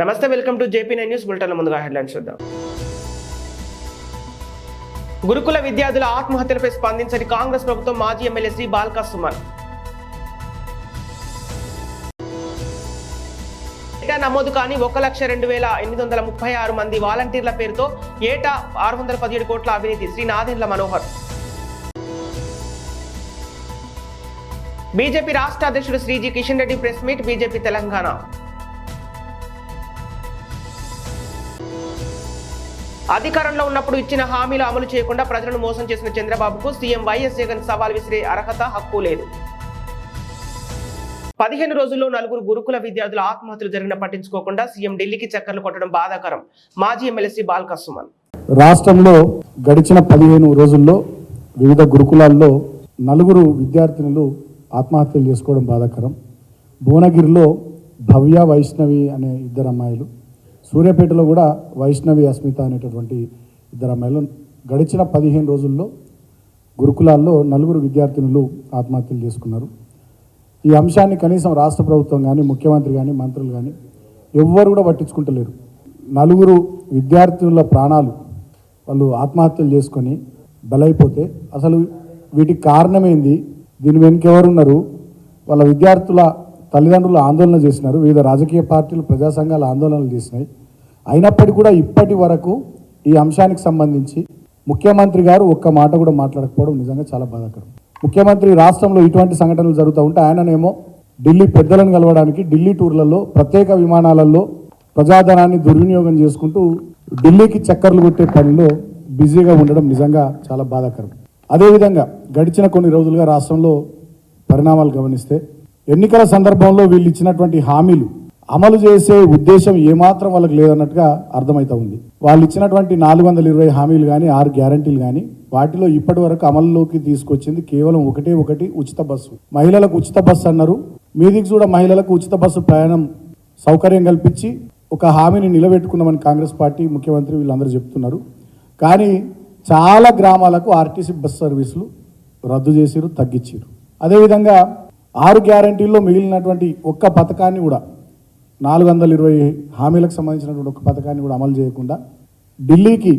Namaste welcome to JP nine news bulletin ముందుగా headlines చూద్దాం. గురుకుల విద్యార్థుల ఆత్మహత్యలపై స్పందించని కాంగ్రెస్ ప్రభుత్వం మాజీ ఎమ్మెల్యే శ్రీ బాల్కా సుమన్. ఏటా నమోదు కాని ఒక లక్ష రెండు వేల ఎనిమిది వందల ముప్పై ఆరు మంది వాలంటీర్ల పేరుతో ఏటా ఆరు వందల పదిహేడు కోట్ల అవినీతి శ్రీ నాదెండ్ల మనోహర్. బీజేపీ రాష్ట్ర అధ్యక్షుడు Shri G Kishan Reddy press meet BJP Telangana. అధికారంలో ఉన్నప్పుడు ఇచ్చిన హామీలు అమలు చేయకుండా ప్రజలను మోసం చేసిన చంద్రబాబుకు సీఎం వైఎస్ జగన్ సవాల్ విసిరే అర్హత హక్కు లేదు. పదిహేను రోజుల్లో నలుగురు గురుకుల విద్యార్థుల ఆత్మహత్యలు జరిగిన పట్టించుకోకుండా సీఎం ఢిల్లీకి చక్కర్లు కొట్టడం బాధాకరం. మాజీ ఎమ్మెల్సీ శ్రీ బాల్కా సుమన్ రాష్ట్రంలో గడిచిన పదిహేను రోజుల్లో వివిధ గురుకులాల్లో నలుగురు విద్యార్థినులు ఆత్మహత్యలు చేసుకోవడం బాధాకరం. భువనగిరిలో భవ్య వైష్ణవి అనే ఇద్దరు అమ్మాయిలు సూర్యాపేటలో కూడా వైష్ణవి అస్మిత అనేటటువంటి ఇద్దరు అమ్మాయిలు గడిచిన పదిహేను రోజుల్లో గురుకులాల్లో నలుగురు విద్యార్థినులు ఆత్మహత్యలు చేసుకున్నారు. ఈ అంశాన్ని కనీసం రాష్ట్ర ప్రభుత్వం కానీ ముఖ్యమంత్రి కానీ మంత్రులు కానీ ఎవ్వరు కూడా పట్టించుకుంటలేరు. నలుగురు విద్యార్థుల ప్రాణాలు వాళ్ళు ఆత్మహత్యలు చేసుకొని బలైపోతే అసలు వీటికి కారణమేంది? దీని వెనుక ఎవరున్నారు? వాళ్ళ విద్యార్థుల తల్లిదండ్రులు ఆందోళన చేసినారు. వివిధ రాజకీయ పార్టీలు ప్రజా సంఘాలు ఆందోళనలు చేసినాయి. అయినప్పటికీ కూడా ఇప్పటి వరకు ఈ అంశానికి సంబంధించి ముఖ్యమంత్రి గారు ఒక్క మాట కూడా మాట్లాడకపోవడం నిజంగా చాలా బాధాకరం. ముఖ్యమంత్రి రాష్ట్రంలో ఇటువంటి సంఘటనలు జరుగుతూ ఉంటే ఆయననేమో ఢిల్లీ పెద్దలను కలవడానికి ఢిల్లీ టూర్లలో ప్రత్యేక విమానాలలో ప్రజాధనాన్ని దుర్వినియోగం చేసుకుంటూ ఢిల్లీకి చక్కర్లు కొట్టే పనిలో బిజీగా ఉండడం నిజంగా చాలా బాధాకరం. అదేవిధంగా గడిచిన కొన్ని రోజులుగా రాష్ట్రంలో పరిణామాలు గమనిస్తే ఎన్నికల సందర్భంలో వీళ్ళు ఇచ్చినటువంటి హామీలు అమలు చేసే ఉద్దేశం ఏమాత్రం వాళ్ళకి లేదన్నట్టుగా అర్థమవుతా ఉంది. వాళ్ళు ఇచ్చినటువంటి నాలుగు వందల ఇరవై హామీలు కానీ ఆరు గ్యారంటీలు కానీ వాటిలో ఇప్పటి వరకు అమల్లోకి తీసుకొచ్చింది కేవలం ఒకటే ఒకటి ఉచిత బస్సు. మహిళలకు ఉచిత బస్సు అన్నారు. మీదికి కూడా మహిళలకు ఉచిత బస్సు ప్రయాణం సౌకర్యం కల్పించి ఒక హామీని నిలబెట్టుకున్నామని కాంగ్రెస్ పార్టీ ముఖ్యమంత్రి వీళ్ళందరూ చెప్తున్నారు. కానీ చాలా గ్రామాలకు ఆర్టీసీ బస్ సర్వీసులు రద్దు చేసిరు తగ్గించారు అదేవిధంగా ఆరు గ్యారంటీల్లో మిగిలినటువంటి ఒక్క పథకాన్ని కూడా నాలుగు వందల ఇరవై హామీలకు సంబంధించినటువంటి ఒక పథకాన్ని కూడా అమలు చేయకుండా ఢిల్లీకి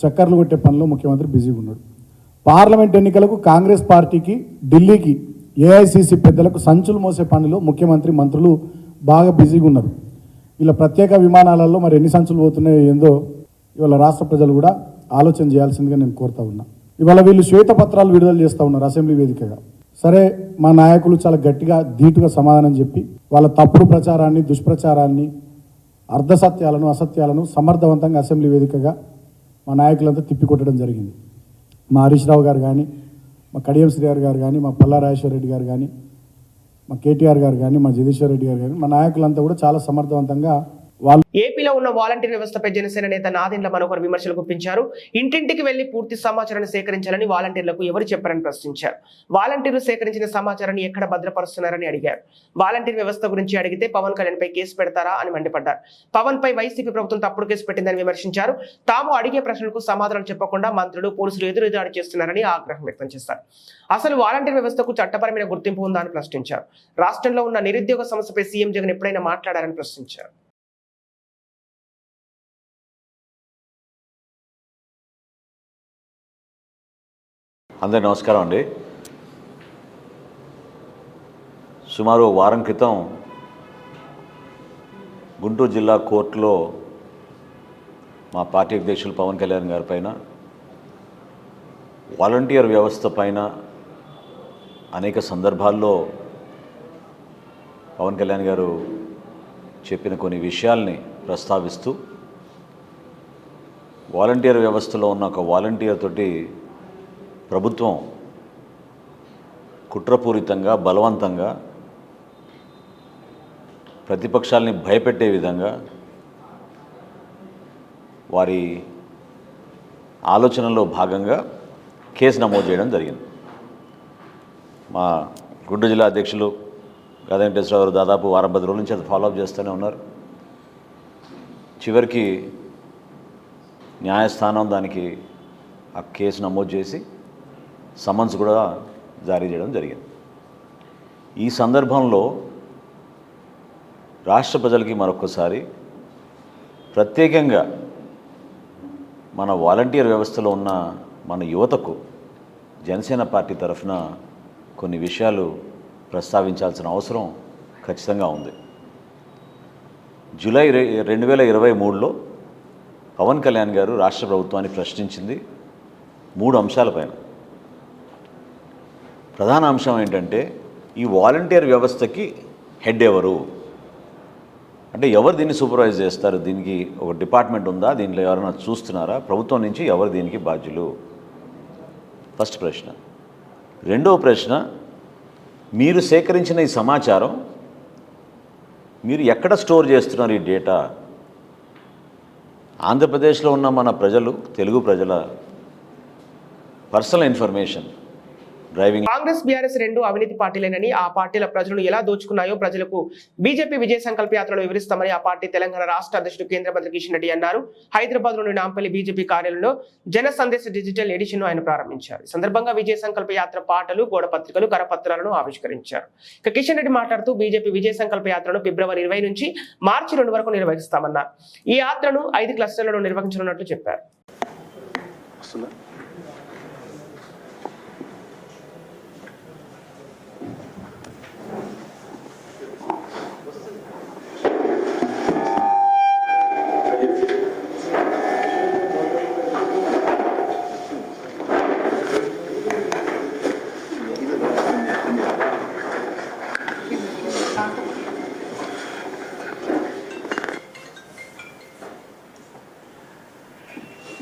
చక్కర్లు కొట్టే పనిలో ముఖ్యమంత్రి బిజీగా ఉన్నాడు. పార్లమెంట్ ఎన్నికలకు కాంగ్రెస్ పార్టీకి ఢిల్లీకి ఏఐసిసి పెద్దలకు సంచులు మోసే పనిలో ముఖ్యమంత్రి మంత్రులు బాగా బిజీగా ఉన్నారు. ఇలా ప్రత్యేక విమానాలలో మరి ఎన్ని సంచులు పోతున్నాయో ఏందో ఇవాళ రాష్ట్ర ప్రజలు కూడా ఆలోచన చేయాల్సిందిగా నేను కోరుతా ఉన్నా. ఇవాళ వీళ్ళు శ్వేతపత్రాలు విడుదల చేస్తూ ఉన్నారు అసెంబ్లీ వేదికగా. సరే మా నాయకులు చాలా గట్టిగా ధీటుగా సమాధానం చెప్పి వాళ్ళ తప్పుడు ప్రచారాన్ని దుష్ప్రచారాన్ని అర్ధసత్యాలను అసత్యాలను సమర్థవంతంగా అసెంబ్లీ వేదికగా మా నాయకులంతా తిప్పికొట్టడం జరిగింది. మా హరీష్ రావు గారు కానీ మా కడియం శ్రీహర్ గారు కానీ మా పల్లా రాజేశ్వర రెడ్డి గారు కానీ మా కేటీఆర్ గారు కానీ మా జగదీశ్వర్ రెడ్డి గారు కానీ మా నాయకులంతా కూడా చాలా సమర్థవంతంగా వాళ్ళు ఏపీలో ఉన్న వాలంటీర్ వ్యవస్థపై జనసేన నేత నాదెండ్ల మనోహర్ విమర్శలు గుప్పించారు. ఇంటింటికి వెళ్ళి పూర్తి సమాచారాన్ని సేకరించాలని వాలంటీర్లకు ఎవరు చెప్పారని ప్రశ్నించారు. వాలంటీర్లు సేకరించిన సమాచారాన్ని ఎక్కడ భద్రపరుస్తున్నారని అడిగారు. వాలంటీర్ వ్యవస్థ గురించి అడిగితే పవన్ కళ్యాణ్ పై కేసు పెడతారా అని మండిపడ్డారు. పవన్ పై వైసీపీ ప్రభుత్వం తప్పుడు కేసు పెట్టిందని విమర్శించారు. తాము అడిగే ప్రశ్నలకు సమాధానం చెప్పకుండా మంత్రులు పోలీసులు ఎదురుదాడి చేస్తున్నారని ఆగ్రహం వ్యక్తం చేశారు. అసలు వాలంటీర్ వ్యవస్థకు చట్టపరమైన గుర్తింపు ఉందా అని ప్రశ్నించారు. రాష్ట్రంలో ఉన్న నిరుద్యోగ సమస్యపై సీఎం జగన్ ఎప్పుడైనా మాట్లాడారని ప్రశ్నించారు. అందరి నమస్కారం అండి. సుమారు వారం క్రితం గుంటూరు జిల్లా కోర్టులో మా పార్టీ అధ్యక్షులు పవన్ కళ్యాణ్ గారి పైన వాలంటీర్ వ్యవస్థ పైన అనేక సందర్భాల్లో పవన్ కళ్యాణ్ గారు చెప్పిన కొన్ని విషయాల్ని ప్రస్తావిస్తూ వాలంటీర్ వ్యవస్థలో ఉన్న ఒక వాలంటీర్ తోటి ప్రభుత్వం కుట్రపూరితంగా బలవంతంగా ప్రతిపక్షాల్ని భయపెట్టే విధంగా వారి ఆలోచనలో భాగంగా కేసు నమోదు చేయడం జరిగింది. మా గుంటూరు జిల్లా అధ్యక్షులు గదా గారు దాదాపు వారం పది రోజుల నుంచి అది ఫాలోఅప్ చేస్తూనే ఉన్నారు. చివరికి న్యాయస్థానం దానికి ఆ కేసు నమోదు చేసి సమన్స్ కూడా జారీ చేయడం జరిగింది. ఈ సందర్భంలో రాష్ట్ర ప్రజలకి మరొకసారి ప్రత్యేకంగా మన వాలంటీర్ వ్యవస్థలో ఉన్న మన యువతకు జనసేన పార్టీ తరఫున కొన్ని విషయాలు ప్రస్తావించాల్సిన అవసరం ఖచ్చితంగా ఉంది. జూలై రెండు వేల ఇరవై మూడులో పవన్ కళ్యాణ్ గారు రాష్ట్ర ప్రభుత్వాన్ని ప్రశ్నించింది మూడు అంశాలపైన ప్రధాన అంశం ఏంటంటే ఈ వాలంటీర్ వ్యవస్థకి హెడ్ ఎవరు? అంటే ఎవరు దీన్ని సూపర్వైజ్ చేస్తారు? దీనికి ఒక డిపార్ట్మెంట్ ఉందా? దీంట్లో ఎవరైనా చూస్తున్నారా? ప్రభుత్వం నుంచి ఎవరు దీనికి బాధ్యులు? ఫస్ట్ ప్రశ్న. రెండవ ప్రశ్న మీరు సేకరించిన ఈ సమాచారం మీరు ఎక్కడ స్టోర్ చేస్తున్నారు ఈ డేటా? ఆంధ్రప్రదేశ్లో ఉన్న మన ప్రజలు తెలుగు ప్రజల personal information driving. Congress BRS రెండు అవినీతి పార్టీలేనని ఆ పార్టీల ప్రజలను ఎలా దోచుకున్నాయో ప్రజలకు బీజేపీ విజయ సంకల్ప యాత్రలో వివరిస్తామని ఆ పార్టీ తెలంగాణ రాష్ట్ర అధ్యక్షుడు కేంద్ర మంత్రి కిషన్ రెడ్డి అన్నారు. హైదరాబాద్లోని నాంపల్లి బీజేపీ కార్యాలయంలో జన సందేశ డిజిటల్ ఎడిషన్ ఆయన ప్రారంభించారు. ఈ సందర్భంగా విజయ సంకల్ప యాత్ర పాటలు గోడ పత్రికలు కరపత్రాలను ఆవిష్కరించారు. ఇక కిషన్ రెడ్డి మాట్లాడుతూ బీజేపీ విజయ సంకల్ప యాత్రను ఫిబ్రవరి ఇరవై నుంచి మార్చి రెండు వరకు నిర్వహిస్తామన్నారు. ఈ యాత్రను ఐదు క్లస్టర్లలో నిర్వహించనున్నట్లు చెప్పారు వస్తుందా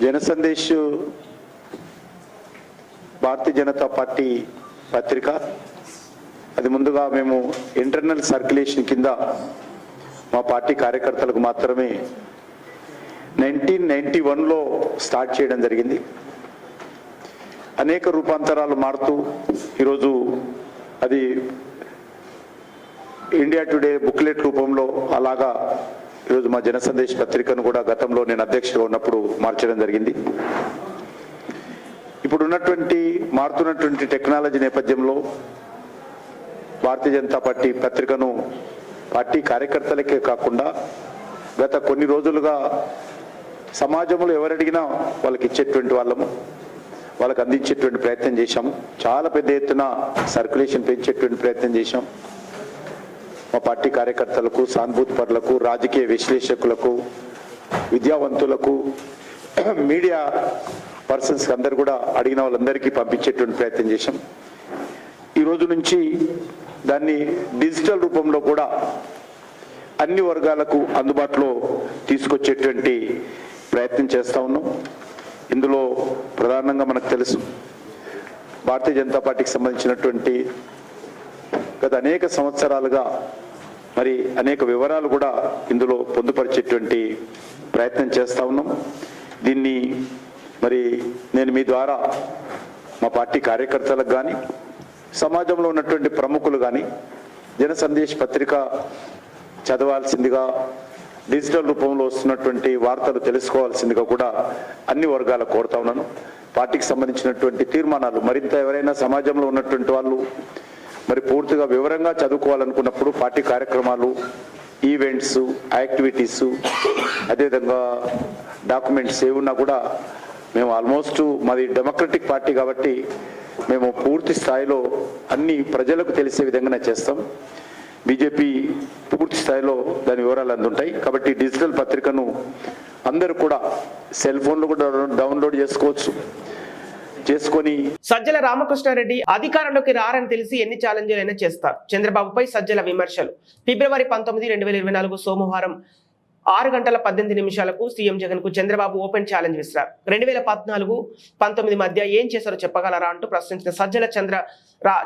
జనసందేశ్ భారతీయ జనతా పార్టీ పత్రిక. అది ముందుగా మేము ఇంటర్నల్ సర్క్యులేషన్ కింద మా పార్టీ కార్యకర్తలకు మాత్రమే నైన్టీన్ నైన్టీ వన్లో స్టార్ట్ చేయడం జరిగింది. అనేక రూపాంతరాలు మారుతూ ఈరోజు అది ఇండియా టుడే బుక్లెట్ రూపంలో అలాగా ఈరోజు మా జనసందేశ్ పత్రికను కూడా గతంలో నేను అధ్యక్షుడు ఉన్నప్పుడు మార్చడం జరిగింది. ఇప్పుడు ఉన్నటువంటి మారుతున్నటువంటి టెక్నాలజీ నేపథ్యంలో భారతీయ జనతా పార్టీ పత్రికను పార్టీ కార్యకర్తలకే కాకుండా గత కొన్ని రోజులుగా సమాజంలో ఎవరడిగినా వాళ్ళకి ఇచ్చేటువంటి వాళ్ళము వాళ్ళకి అందించేటువంటి ప్రయత్నం చేశాము. చాలా పెద్ద ఎత్తున సర్క్యులేషన్ పెంచేటువంటి ప్రయత్నం చేశాం మా పార్టీ కార్యకర్తలకు సానుభూతి పరులకు రాజకీయ విశ్లేషకులకు విద్యావంతులకు మీడియా పర్సన్స్ అందరు కూడా అడిగిన వాళ్ళందరికీ పంపించేటువంటి ప్రయత్నం చేశాం. ఈ రోజు నుంచి దాన్ని డిజిటల్ రూపంలో కూడా అన్ని వర్గాలకు అందుబాటులో తీసుకొచ్చేటువంటి ప్రయత్నం చేస్తా ఉన్నాం. ఇందులో ప్రధానంగా మనకు తెలుసు భారతీయ జనతా పార్టీకి సంబంధించినటువంటి గత అనేక సంవత్సరాలుగా మరి అనేక వివరాలు కూడా ఇందులో పొందుపరిచేటువంటి ప్రయత్నం చేస్తా ఉన్నాం. దీన్ని మరి నేను మీ ద్వారా మా పార్టీ కార్యకర్తలకు కానీ సమాజంలో ఉన్నటువంటి ప్రముఖులు కానీ జన సందేశ్ పత్రిక చదవాల్సిందిగా డిజిటల్ రూపంలో వస్తున్నటువంటి వార్తలు తెలుసుకోవాల్సిందిగా కూడా అన్ని వర్గాలు కోరుతా ఉన్నాను. పార్టీకి సంబంధించినటువంటి తీర్మానాలు మరింత ఎవరైనా సమాజంలో ఉన్నటువంటి వాళ్ళు మరి పూర్తిగా వివరంగా చదువుకోవాలనుకున్నప్పుడు పార్టీ కార్యక్రమాలు ఈవెంట్స్ యాక్టివిటీస్ అదేవిధంగా డాక్యుమెంట్స్ ఏమున్నా కూడా మేము ఆల్మోస్ట్ మాది డెమోక్రటిక్ పార్టీ కాబట్టి మేము పూర్తి స్థాయిలో అన్ని ప్రజలకు తెలిసే విధంగానే చేస్తాం. బీజేపీ పూర్తి స్థాయిలో దాని వివరాలు అందుంటాయి. కాబట్టి డిజిటల్ పత్రికను అందరూ కూడా సెల్ ఫోన్లో కూడా డౌన్లోడ్ చేసుకోవచ్చు. చేసుకొని సజ్జల రామకృష్ణారెడ్డి అధికారంలోకి రారని తెలిసి ఎన్ని ఛాలెంజ్లైనా చేస్తారు. చంద్రబాబుపై సజ్జల విమర్శలు. ఫిబ్రవరి పంతొమ్మిది రెండు వేల ఇరవై నాలుగు సోమవారం ఆరు గంటల పద్దెనిమిది నిమిషాలకు సీఎం జగన్కు చంద్రబాబు ఓపెన్ ఛాలెంజ్ విసిరారు. రెండు వేల పద్నాలుగు పంతొమ్మిది మధ్య ఏం చేశారో చెప్పగలరా అంటూ ప్రశ్నించిన సజ్జల చంద్ర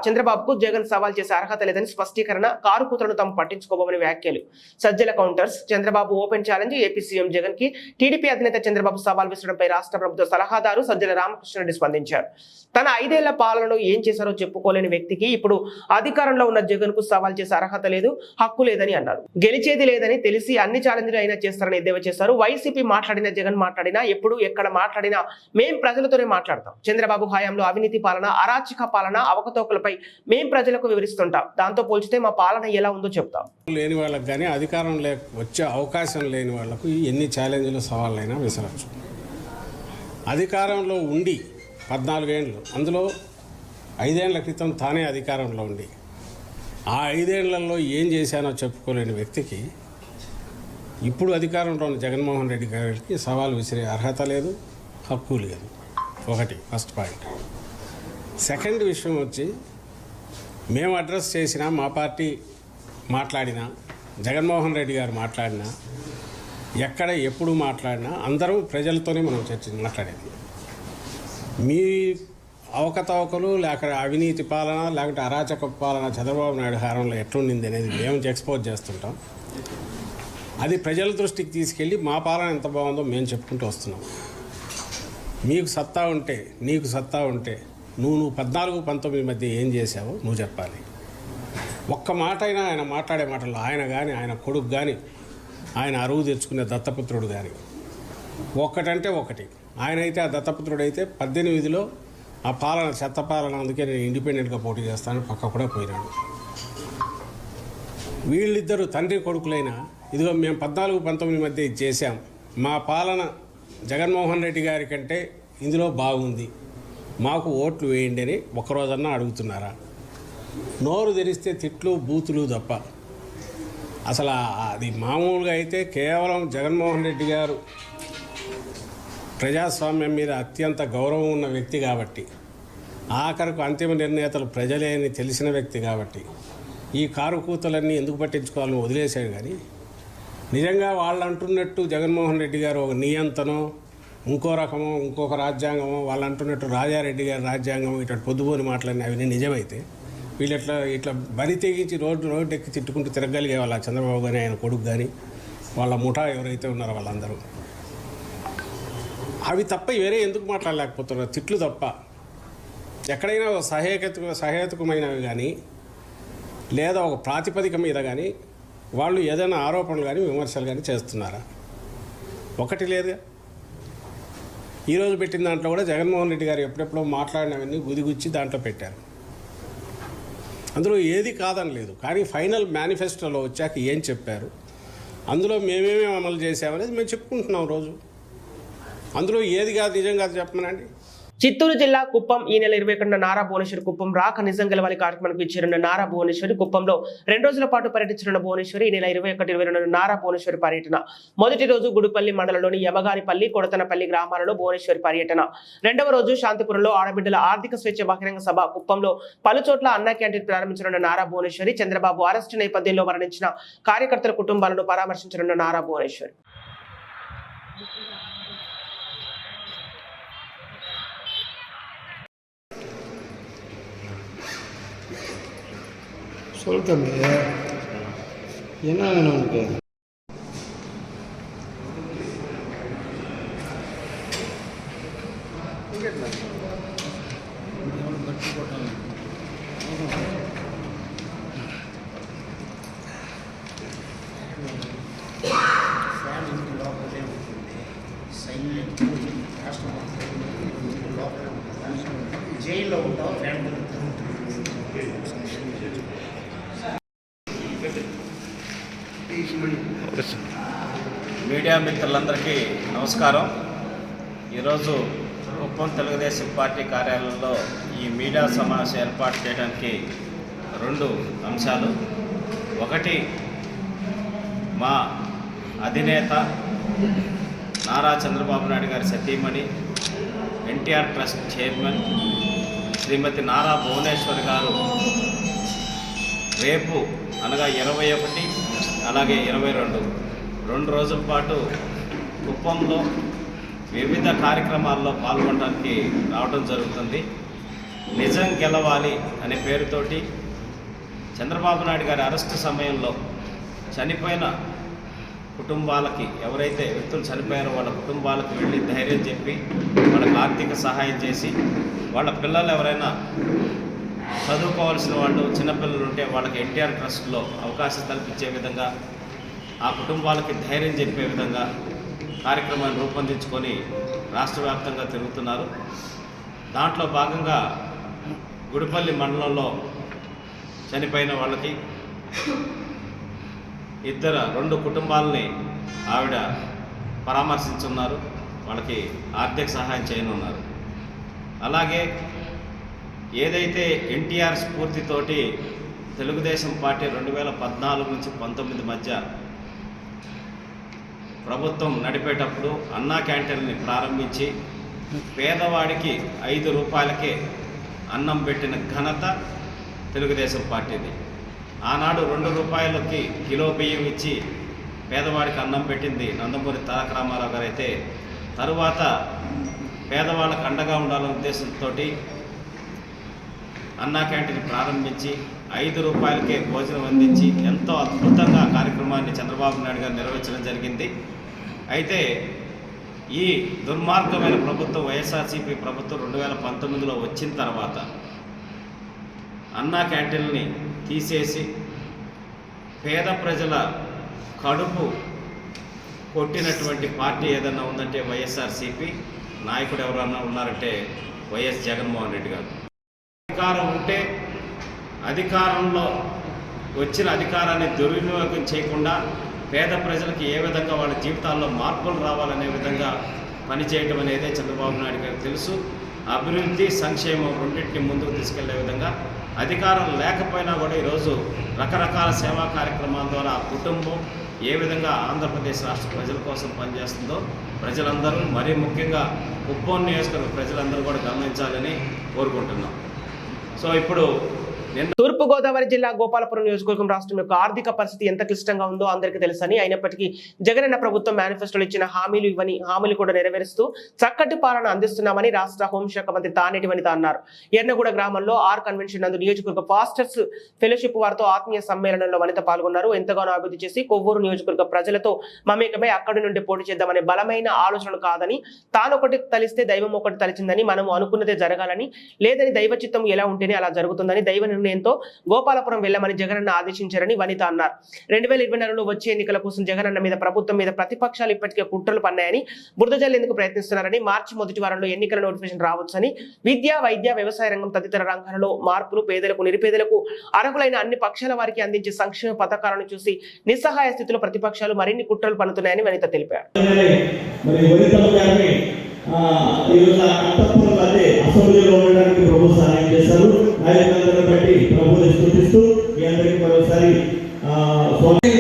చంద్రబాబుకు జగన్ సవాల్ చేసే అర్హత లేదని స్పష్టీకరణ కారు కూతురును తాము పట్టించుకోబోమని వ్యాఖ్యలు. Sajjala counters Chandrababu open challenge AP CM జగన్కి టీడీపీ అధినేత చంద్రబాబు సవాల్ విసరడంపై రాష్ట్ర ప్రభుత్వ సలహాదారు సజ్జల రామకృష్ణారెడ్డి స్పందించారు. తన ఐదేళ్ళ పాలనలో ఏం చేశారో చెప్పుకోలేని వ్యక్తికి ఇప్పుడు అధికారంలో ఉన్న జగన్కు సవాల్ చేసే అర్హత లేదు హక్కు లేదని అన్నారు. గెలిచేది లేదని తెలిసి అన్ని ఛాలెంజ్లు అయినా అయినా చేస్తారని ఎద్దేవా చేశారు. వైసీపీ మాట్లాడిన జగన్ మాట్లాడినా ఎప్పుడు ఎక్కడ మాట్లాడినా మేం ప్రజలతోనే మాట్లాడతాం. చంద్రబాబు హయాంలో అవినీతి పాలన అరాచక పాలన అవకతో అవకతవకలపై మేం ప్రజలకు వివరిస్తుంటాం. దాంతో పోల్చితే మా పాలన ఎలా ఉందో చెప్తాం. లేని వాళ్ళకి కానీ అధికారం లేక వచ్చే అవకాశం లేని వాళ్ళకు ఎన్ని ఛాలెంజ్లు సవాళ్ళైనా విసరచ్చు అధికారంలో ఉండి పద్నాలుగేండ్లు అందులో ఐదేళ్ళ క్రితం తానే అధికారంలో ఉండి ఆ ఐదేళ్ళలో ఏం చేశానో చెప్పుకోలేని వ్యక్తికి ఇప్పుడు అధికారంలో ఉన్న జగన్మోహన్ రెడ్డి గారికి సవాల్ విసిరే అర్హత లేదు హక్కు లేదు. ఒకటి ఫస్ట్ పాయింట్. సెకండ్ విషయం వచ్చి మేము అడ్రస్ చేసిన మా పార్టీ మాట్లాడినా జగన్మోహన్ రెడ్డి గారు మాట్లాడినా ఎక్కడ ఎప్పుడు మాట్లాడినా అందరూ ప్రజలతోనే మనం చర్చ మాట్లాడేది. మీ అవకతవకలు లేక అవినీతి పాలన లేకపోతే అరాచక పాలన చంద్రబాబు నాయుడు హారంలో ఎట్లుండింది అనేది మేము ఎక్స్పోజ్ చేస్తుంటాం. అది ప్రజల దృష్టికి తీసుకెళ్ళి మా పాలన ఎంత బాగుందో మేము చెప్పుకుంటూ వస్తున్నాం. మీకు సత్తా ఉంటే నీకు సత్తా ఉంటే నువ్వు నువ్వు పద్నాలుగు పంతొమ్మిది మధ్య ఏం చేసావో నువ్వు చెప్పాలి. ఒక్క మాట అయినా ఆయన మాట్లాడే మాటల్లో ఆయన కానీ ఆయన కొడుకు కానీ ఆయన అరువు తెచ్చుకునే దత్తపుత్రుడు కానీ ఒక్కటంటే ఒకటి ఆయన అయితే ఆ దత్తపుత్రుడు అయితే పద్దెనిమిదిలో ఆ పాలన చెత్త పాలన అందుకే నేను ఇండిపెండెంట్గా పోటీ చేస్తానని పక్క కూడా పోయినాడు. వీళ్ళిద్దరూ తండ్రి కొడుకులైన ఇదిగో మేము పద్నాలుగు పంతొమ్మిది మధ్య ఇది చేశాం. మా పాలన జగన్మోహన్ రెడ్డి గారి కంటే ఇందులో బాగుంది. మాకు ఓట్లు వేయండి అని ఒకరోజన్నా అడుగుతున్నారా? నోరు తెరిస్తే తిట్లు బూతులు తప్ప. అసలు అది మామూలుగా అయితే కేవలం జగన్మోహన్ రెడ్డి గారు ప్రజాస్వామ్యం మీద అత్యంత గౌరవం ఉన్న వ్యక్తి కాబట్టి ఆఖరకు అంతిమ నిర్ణేతలు ప్రజలే అని తెలిసిన వ్యక్తి కాబట్టి ఈ కారు కూతలన్నీ ఎందుకు పట్టించుకోవాలని వదిలేశాడు కానీ నిజంగా వాళ్ళు అంటున్నట్టు జగన్మోహన్ రెడ్డి గారు ఒక నియంతనో ఇంకో రకమో ఇంకొక రాజ్యాంగమో వాళ్ళు అంటున్నట్టు రాజారెడ్డి గారి రాజ్యాంగం ఇట్లా పొద్దుబోని మాటలన్నీ అవన్నీ నిజమైతే వీళ్ళు ఇట్లా ఇట్లా బరి తెగించి రోడ్డు రోడ్డు ఎక్కి తిట్టుకుంటూ తిరగలిగే వాళ్ళ చంద్రబాబు కానీ ఆయన కొడుకు కానీ వాళ్ళ ముఠా ఎవరైతే ఉన్నారో వాళ్ళందరూ. అవి తప్ప వేరే ఎందుకు మాట్లాడలేకపోతున్నారు? తిట్లు తప్ప. ఎక్కడైనా ఒక సహేతుక సహేతుకమైనవి కానీ లేదా ఒక ప్రాతిపదిక మీద కానీ వాళ్ళు ఏదైనా ఆరోపణలు కానీ విమర్శలు కానీ చేస్తున్నారా? ఒకటి లేదు ఈరోజు పెట్టిన దాంట్లో కూడా జగన్మోహన్ రెడ్డి గారు ఎప్పుడెప్పుడో మాట్లాడినవన్నీ గుదిగుచ్చి దాంట్లో పెట్టారు. అందులో ఏది కాదని లేదు. కానీ ఫైనల్ మేనిఫెస్టోలో వచ్చాక ఏం చెప్పారు? అందులో మేమేమేమి అమలు చేసామనేది మేము చెప్పుకుంటున్నాం రోజు. అందులో ఏది కాదు నిజం కాదు చెప్పమనండి? చిత్తూరు జిల్లా కుప్పం ఈ నెల ఇరవై ఒకటిన నారా భువనేశ్వరి కుప్పం రాక నిజం గెలవాలి కార్యక్రమానికి ఇచ్చేరున్న నారా భువనేశ్వరి కుప్పంలో రెండు రోజుల పాటు పర్యటించనున్న భువనేశ్వరి ఈ నెల ఇరవై ఒకటి ఇరవై రెండు నారా భువనేశ్వరి పర్యటన. మొదటి రోజు గుడిపల్లి మండలంలోని యమగారిపల్లి కొడతనపల్లి గ్రామాలలో భువనేశ్వరి పర్యటన. రెండవ రోజు శాంతిపురంలో ఆడబిడ్డల ఆర్థిక స్వేచ్ఛ బహిరంగ సభ కుప్పంలో పలుచోట్ల అన్న అన్నా క్యాంటీన్ ప్రారంభించనున్న నారా భువనేశ్వరి చంద్రబాబు అరెస్టు నేపథ్యంలో మరణించిన కార్యకర్తల కుటుంబాలను పరామర్శించనున్న నారా భువనేశ్వరి. சொல் தம்பி என்ன வேணும் உனக்கு? పార్టీ కార్యాలయంలో ఈ మీడియా సమావేశం ఏర్పాటు చేయడానికి రెండు అంశాలు. ఒకటి మా అధినేత నారా చంద్రబాబు నాయుడు గారి సతీమణి NTR trust chairman Shrimati Nara Bhuvaneshwar గారు రేపు అనగా ఇరవై ఒకటి అలాగే ఇరవై రెండు. రెండు రోజుల పాటు కుప్పంలో వివిధ కార్యక్రమాల్లో పాల్గొనడానికి రావడం జరుగుతుంది. నిజం గెలవాలి అనే పేరుతోటి చంద్రబాబు నాయుడు గారి అరెస్టు సమయంలో చనిపోయిన కుటుంబాలకి ఎవరైతే వ్యక్తులు చనిపోయారో వాళ్ళ కుటుంబాలకు వెళ్ళి ధైర్యం చెప్పి వాళ్ళకి ఆర్థిక సహాయం చేసి వాళ్ళ పిల్లలు ఎవరైనా చదువుకోవాల్సిన వాళ్ళు చిన్నపిల్లలు ఉంటే వాళ్ళకి ఎన్టీఆర్ ట్రస్ట్లో అవకాశం కల్పించే విధంగా ఆ కుటుంబాలకి ధైర్యం చెప్పే విధంగా కార్యక్రమాన్ని రూపొందించుకొని రాష్ట్ర వ్యాప్తంగా తిరుగుతున్నారు. దాంట్లో భాగంగా గుడిపల్లి మండలంలో చనిపోయిన వాళ్ళకి ఇద్దరు రెండు కుటుంబాలని ఆవిడ పరామర్శించున్నారు. వాళ్ళకి ఆర్థిక సహాయం చేయనున్నారు. అలాగే ఏదైతే ఎన్టీఆర్ స్ఫూర్తితోటి తెలుగుదేశం పార్టీ రెండు వేల పద్నాలుగు నుంచి పంతొమ్మిది మధ్య ప్రభుత్వం నడిపేటప్పుడు అన్నా క్యాంటీన్ని ప్రారంభించి పేదవాడికి ఐదు రూపాయలకే అన్నం పెట్టిన ఘనత తెలుగుదేశం పార్టీది. ఆనాడు రెండు రూపాయలకి కిలో బియ్యం ఇచ్చి పేదవాడికి అన్నం పెట్టింది నందమూరి తారక రామారావు గారు అయితే తరువాత పేదవాళ్ళకు అండగా ఉండాలనే ఉద్దేశంతో అన్నా క్యాంటీన్ ప్రారంభించి ఐదు రూపాయలకే భోజనం అందించి ఎంతో అద్భుతంగా కార్యక్రమాన్ని చంద్రబాబు నాయుడు గారు నిర్వహించడం జరిగింది. అయితే ఈ దుర్మార్గమైన ప్రభుత్వం వైఎస్ఆర్సీపీ ప్రభుత్వం రెండు వేల పంతొమ్మిదిలో వచ్చిన తర్వాత అన్నా క్యాంటీన్ని తీసేసి పేద ప్రజల కడుపు కొట్టినటువంటి పార్టీ ఏదన్నా ఉందంటే వైఎస్ఆర్సీపీ నాయకుడు ఎవరన్నా ఉన్నారంటే వైఎస్ జగన్మోహన్ రెడ్డి గారు. అధికారం ఉంటే అధికారంలో వచ్చిన అధికారాన్ని దుర్వినియోగం చేయకుండా పేద ప్రజలకు ఏ విధంగా వాళ్ళ జీవితాల్లో మార్పులు రావాలనే విధంగా పనిచేయడం అనేది చంద్రబాబు నాయుడు గారికి తెలుసు. అభివృద్ధి సంక్షేమం రెండింటిని ముందుకు తీసుకెళ్ళే విధంగా అధికారం లేకపోయినా కూడా ఈరోజు రకరకాల సేవా కార్యక్రమాల ద్వారా ఆ కుటుంబం ఏ విధంగా ఆంధ్రప్రదేశ్ రాష్ట్ర ప్రజల కోసం పనిచేస్తుందో ప్రజలందరూ మరీ ముఖ్యంగా కుప్పం నియోజకవర్గ ప్రజలందరూ కూడా గమనించాలని కోరుకుంటున్నాం. సో ఇప్పుడు తూర్పుగోదావరి తూర్పు గోదావరి జిల్లా గోపాలపురం నియోజకవర్గం రాష్ట్రం యొక్క ఆర్థిక పరిస్థితి ఎంత క్లిష్టంగా ఉందో అందరికీ తెలుసని అయినప్పటికీ జగనన్న ప్రభుత్వం మేనిఫెస్టోలో ఇచ్చిన హామీలు ఇవ్వని హామీలు కూడా నెరవేరుస్తూ చక్కటి పాలన అందిస్తున్నామని రాష్ట్ర హోంశాఖ మంత్రి తానేటి వనిత అన్నారు. ఎర్నగూడ గ్రామంలో ఆర్ కన్వెన్షన్ నందు నియోజకవర్గ పాస్టర్స్ ఫెలోషిప్ వారితో ఆత్మీయ సమ్మేళనంలో వనిత పాల్గొన్నారు. ఎంతగానో అభివృద్ధి చేసి కొవ్వూరు నియోజకవర్గ ప్రజలతో మమేకమై అక్కడి నుండి పోటీ చేద్దామనే బలమైన ఆలోచనలు కాదని తానొకటి తలిస్తే దైవం ఒకటి తలిచిందని మనం అనుకున్నదే జరగాలని లేదని దైవ చిత్తం ఎలా ఉంటేనే అలా జరుగుతుందని దైవ నిర్ణయంతో గోపాలపురం వెళ్ళమని జగనన్న ఆదేశించారని వనిత అన్నారు. రెండు వేల ఇరవై నాలుగులో వచ్చే ఎన్నికల కోసం జగనన్న మీద ప్రభుత్వం మీద ప్రతిపక్షాలు ఇప్పటికే కుట్రలు పన్నాయని బురద జల్లేందుకు ప్రయత్నిస్తున్నారని మార్చి మొదటి వారంలో ఎన్నికల నోటిఫికేషన్ రావచ్చని విద్య వైద్య వ్యవసాయ రంగం తదితర రంగాలలో మార్పులు పేదలకు నిరుపేదలకు అర్హులైన అన్ని పక్షాల వారికి అందించే సంక్షేమ పథకాలను చూసి నిస్సహాయ స్థితిలో ప్రతిపక్షాలు మరిన్ని కుట్రలు పన్నుతున్నాయని వనిత తెలిపారు. ఈరోజు అంతఃపురం అదే అసెంబ్లీలో ఉండడానికి ప్రభు సహాయం చేశారు. నాయకులందరూ బట్టి ప్రభుని స్థుతిస్తూ మీ అందరికీ మరోసారి స్వామి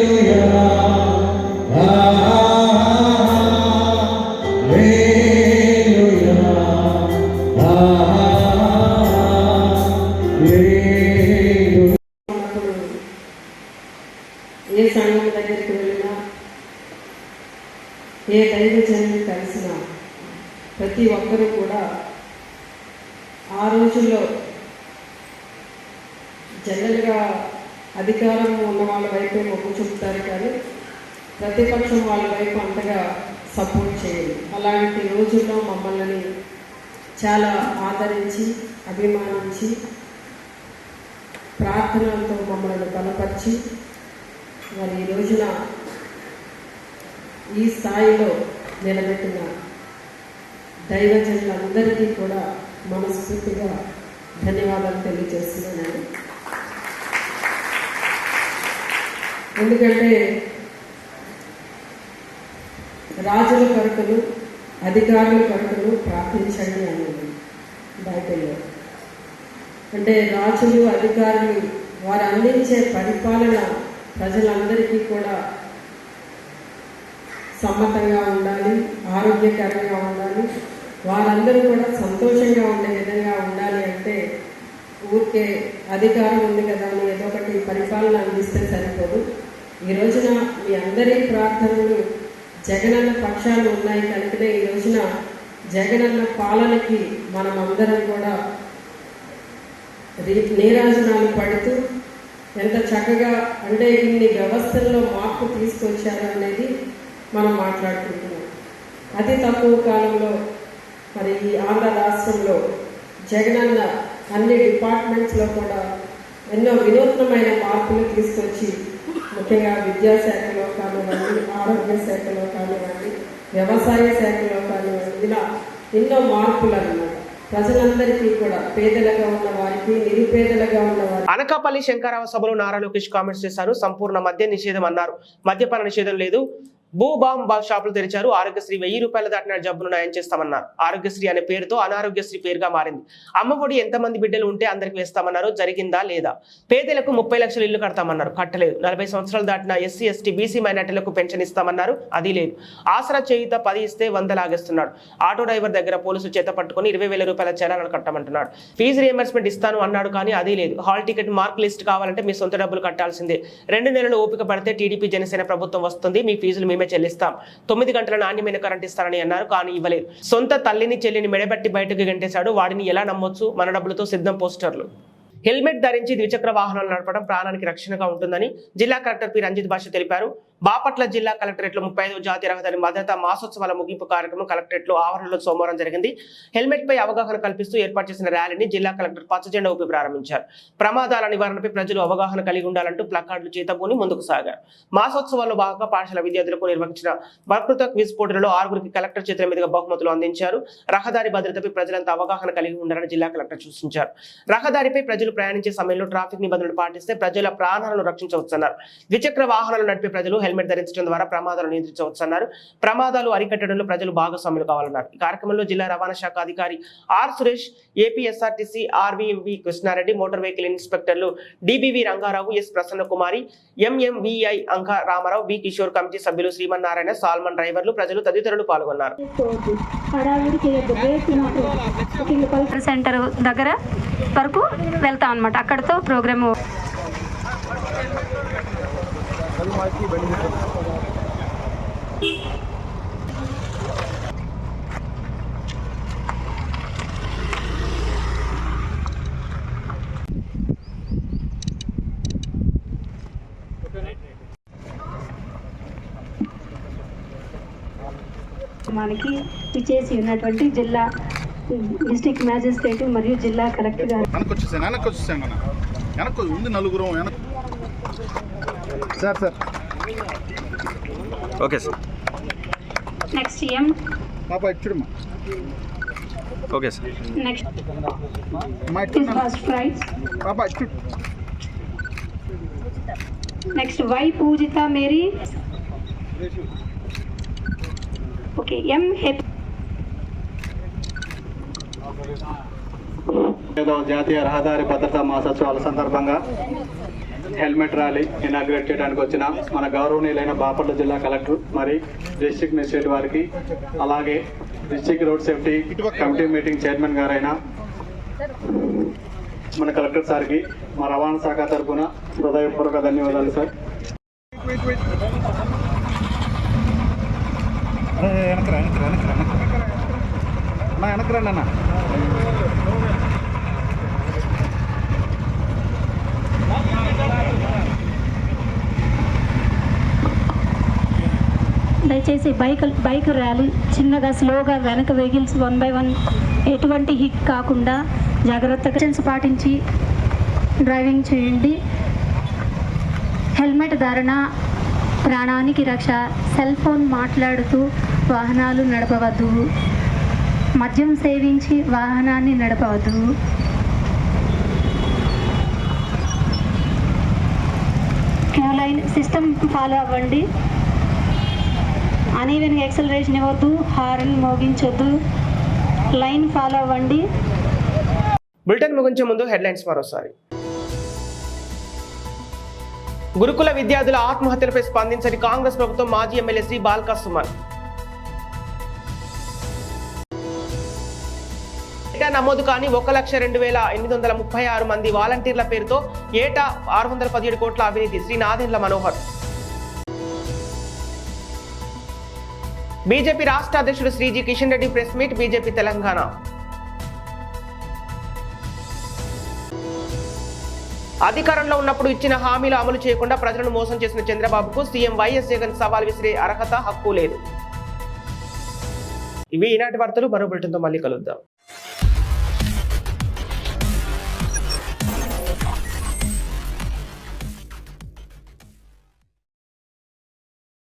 స్థాయిలో నిలబెట్టిన దైవజనులందరికీ కూడా మనస్ఫూర్తిగా ధన్యవాదాలు తెలియజేస్తున్నాను. ఎందుకంటే రాజుల కొరకులు అధికారుల కొరకులు ప్రార్థించండి అన్నది బైబిల్లో. అంటే రాజులు అధికారులు వారు అందించే పరిపాలన ప్రజలందరికీ కూడా సమ్మతంగా ఉండాలి ఆరోగ్యకరంగా ఉండాలి. వారందరూ కూడా సంతోషంగా ఉండే విధంగా ఉండాలి అంటే ఊరికే అధికారం ఉంది కదా అని ఏదో ఒకటి పరిపాలన అందిస్తే సరిపోదు. ఈ రోజున మీ అందరి ప్రార్థనలు జగనన్న పక్షాలు ఉన్నాయి కనుకనే ఈ రోజున జగనన్న పాలనకి మనం అందరం కూడా నీరాజనాలు పడుతూ ఎంత చక్కగా అంటే ఇన్ని వ్యవస్థల్లో మార్పు తీసుకొచ్చారు అనేది మనం మాట్లాడుకుంటున్నాం. అతి తక్కువ కాలంలో మరి ఈ ఆంధ్ర రాష్ట్రంలో జగనన్న అన్ని డిపార్ట్మెంట్స్లో కూడా ఎన్నో వినూత్నమైన మార్పులు తీసుకొచ్చి ముఖ్యంగా విద్యాశాఖలో కానివ్వండి ఆరోగ్య శాఖలో కానివ్వండి వ్యవసాయ శాఖలో కానివ్వండి ఇలా ఎన్నో మార్పులు అన్నమాట. ప్రజలందరికీ కూడా పేదలుగా ఉన్న వారికి నిరుపేదలుగా ఉన్న వారికి అనకాపల్లి శంకరావ సభలో నారా లోకేష్ కామెంట్స్ చేశారు. సంపూర్ణ మద్య నిషేధం అన్నారు. మద్యపాన నిషేధం లేదు. భూ బాంబ్ షాపులు తెరిచారు. ఆరోగ్యశ్రీ వెయ్యి రూపాయలు దాటిన జబ్బును నయం చేస్తామన్నారు. ఆరోగ్యశ్రీ అనే పేరుతో అనారోగ్యశ్రీ పేరుగా మారింది. అమ్మఒడి ఎంతమంది బిడ్డలు ఉంటే అందరికి వేస్తామన్నారు. జరిగిందా లేదా? పేదలకు ముప్పై లక్షలు ఇల్లు కడతామన్నారు. కట్టలేదు. నలభై సంవత్సరాలు దాటిన ఎస్సీ ఎస్టీ బీసీ మైనార్టీలకు పెన్షన్ ఇస్తామన్నారు. అది లేదు. ఆసరా చేయుత పది ఇస్తే వంద లాగేస్తున్నాడు. ఆటో డ్రైవర్ దగ్గర పోలీసులు చేత పట్టుకుని ఇరవై వేల రూపాయల చలానాలు కట్టమంటున్నాడు. ఫీజు రియంబర్స్మెంట్ ఇస్తాను అన్నాడు కానీ అది లేదు. హాల్ టికెట్ మార్క్ లిస్ట్ కావాలంటే మీ సొంత డబ్బులు కట్టాల్సిందే. రెండు నెలలు ఓపిక పడితే టీడీపీ జనసేన ప్రభుత్వం వస్తుంది. మీ ఫీజులు మేమే చెల్లిస్తాం. తొమ్మిది గంటల నాణ్యమైన కరెంట్ ఇస్తారని అన్నారు కానీ ఇవ్వలేదు. సొంత తల్లిని చెల్లిని మెడబెట్టి బయటకు గంటేశాడు. వాడిని ఎలా నమ్మొచ్చు? మన డబ్బులతో సిద్ధం పోస్టర్లు. హెల్మెట్ ధరించి ద్విచక్ర వాహనాలు నడపడం ప్రాణానికి రక్షణగా ఉంటుందని జిల్లా కలెక్టర్ పి. రంజిత్ భాష తెలిపారు. బాపట్ల జిల్లా కలెక్టరేట్లో ముప్పై ఐదు జాతీయ రహదారి భద్రతా మాసోత్సవాల ముగింపు కార్యక్రమం కలెక్టరేట్లో ఆవరణలో సోమవారం జరిగింది. హెల్మెట్ పై అవగాహన కల్పిస్తూ ఏర్పాటు చేసిన ర్యాలీని జిల్లా కలెక్టర్ పచ్చజెండా ఊపి ప్రారంభించారు. ప్రమాదాల నివారణపై ప్రజలు అవగాహన కలిగి ఉండాలంటూ ప్లకార్డులు చేతబూని ముందుకు సాగారు. మాసోత్సవాల్లో భాగంగా పాఠశాల విద్యార్థులకు నిర్వహించిన వక్తృత క్విజ్ పోటీలలో ఆరుగురికి కలెక్టర్ చేతుల మీదుగా బహుమతులు అందించారు. రహదారి భద్రతపై ప్రజలంతా అవగాహన కలిగి ఉండాలని జిల్లా కలెక్టర్ సూచించారు. రహదారిపై ప్రజలు ప్రయాణించే సమయంలో ట్రాఫిక్ నిబంధనలు పాటిస్తే ప్రజల ప్రాణాలను రక్షించవచ్చన్నారు. ద్విచక్ర వాహనాలు నడిపే ప్రజలు హెల్మెట్ ధరించడం ద్వారా ప్రమాదాలు నియంత్రించవచ్చన్నారు. ప్రమాదాలు అరికట్టడంలో ప్రజలు భాగస్వాములు కావాలన్నారు. ఈ కార్యక్రమంలో జిల్లా రవాణా శాఖ అధికారి R Suresh APSRTC RVV Krishnareddy motor vehicle ఇన్స్పెక్టర్లు DBV Rangarao S Prasanna Kumari MMVI Anka Ramarao B Kishore committee సభ్యులు శ్రీమన్నారాయణ సాల్మన్ డ్రైవర్లు ప్రజలు తదితరులు పాల్గొన్నారు. సెంటర్ దగ్గర వరకు వెళ్తాం అనమాట అక్కడతో ప్రోగ్రాము మనకి ఇచ్చేసి ఉన్నటువంటి జిల్లా డిస్ట్రిక్ట్ మ్యాజిస్ట్రేట్ మరియు జిల్లా కలెక్టర్ గారు. వెనక్కి వచ్చేసాను వెనక్కి వచ్చేసాను వెనక్కి ఉంది నలుగురు వెనక్ sir sir. Okay sir. Next M పాప ఇచ్చుడమ్మా ఓకే సార్. నెక్స్ట్ మా ఫస్ట్ ప్రైజ్ పాప ఇచ్చుడు next Y Poojitha Mary okay M హెప్ ఏదో జాతీయ రహదారి భద్రతా మాసోత్సవాల సందర్భంగా హెల్మెట్ ర్యాలీ ఇనాగ్రేట్ చేయడానికి వచ్చిన మన గౌరవనీయులైన బాపట్ల జిల్లా కలెక్టర్ మరి డిస్ట్రిక్ట్ మెజిస్ట్రేట్ వారికి అలాగే district road safety committee meeting chairman గారైన మన కలెక్టర్ సార్కి మా రవాణా శాఖ తరఫున హృదయపూర్వక ధన్యవాదాలు సార్. వెనకరా వెనకరా వెనకరా వెనకరా అన్న. దయచేసి బైక్ బైక్ ర్యాలీ చిన్నగా స్లోగా వెనక వెహికల్స్ వన్ బై వన్ ఎటువంటి హిట్ కాకుండా జాగ్రత్తగా పాటించి డ్రైవింగ్ చేయండి. హెల్మెట్ ధారణ ప్రాణానికి రక్ష సెల్ ఫోన్ మాట్లాడుతూ వాహనాలు నడపవద్దు. మద్యం సేవించి వాహనాన్ని నడపవద్దు. క్యూలైన్ సిస్టమ్ ఫాలో అవ్వండి. అనీవెన్గా ఎక్సలరేషన్ ఇవ్వద్దు హార్న్ మోగించొద్దు లైన్ ఫాలో అవ్వండి. బులెటిన్ ముగించే ముందు హెడ్లైన్స్ మరోసారి. గురుకుల విద్యార్థుల ఆత్మహత్యలపై స్పందించని కాంగ్రెస్ ప్రభుత్వం మాజీ ఎమ్మెల్యే శ్రీ బాల్కా సుమన్. ఏటా నమోదు కాని ఒక లక్ష రెండు వేల ఎనిమిది వందల ముప్పై ఆరు మంది వాలంటీర్ల పేరుతో ఏటా ఆరు వందల పదిహేడు కోట్ల అవినీతి శ్రీ నాదెండ్ల మనోహర్. బీజేపీ రాష్ట్ర అధ్యక్షుడు Shri G Kishan Reddy press meet BJP Telangana. అధికారంలో ఉన్నప్పుడు ఇచ్చిన హామీలు అమలు చేయకుండా ప్రజలను మోసం చేసిన చంద్రబాబుకు సీఎం వైఎస్ జగన్ సవాల్ విసిరే అర్హత హక్కు లేదు. ఇవి ఈనాటి వార్తలు. మరో బ్రిటన్తో మళ్ళీ కలుద్దాం.